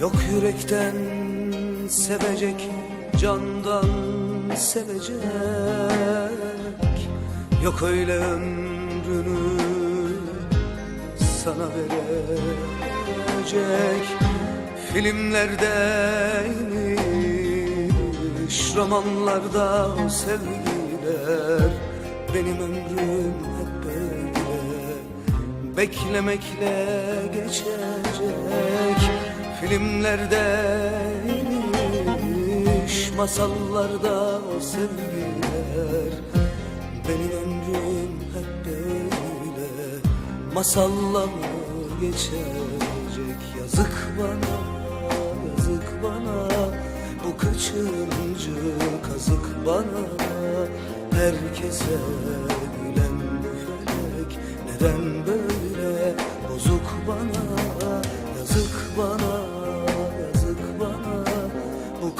Yok yürekten sevecek Candan sevecek. Yok öyle ömrünü Sana verecek. Filmlerdeymiş Romanlarda o sevgiler. Benim ömrüm hep böyle. Beklemekle geçecek Filmlerdeymiş Masallarda o sevgiler. Benim ömrüm hep böyle. Masalla mı geçecek? Yazık bana, yazık bana. Bu kaçıncı kazık bana? Herkese gülen bu felek Neden böyle? Bozuk bana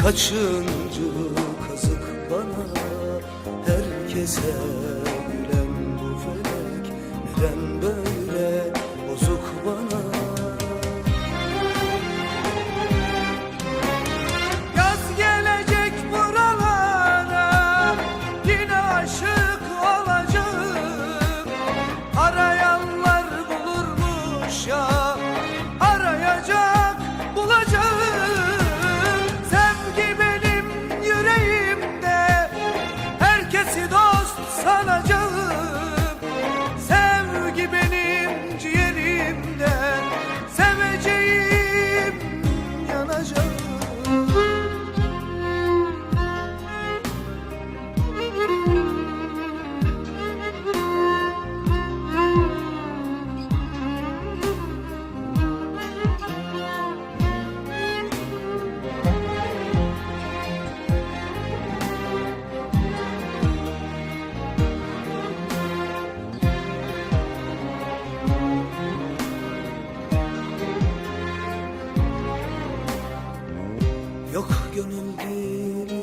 Kaçıncı kazık bana? Herkese gülen bu felek Neden böyle Yok gönül değil.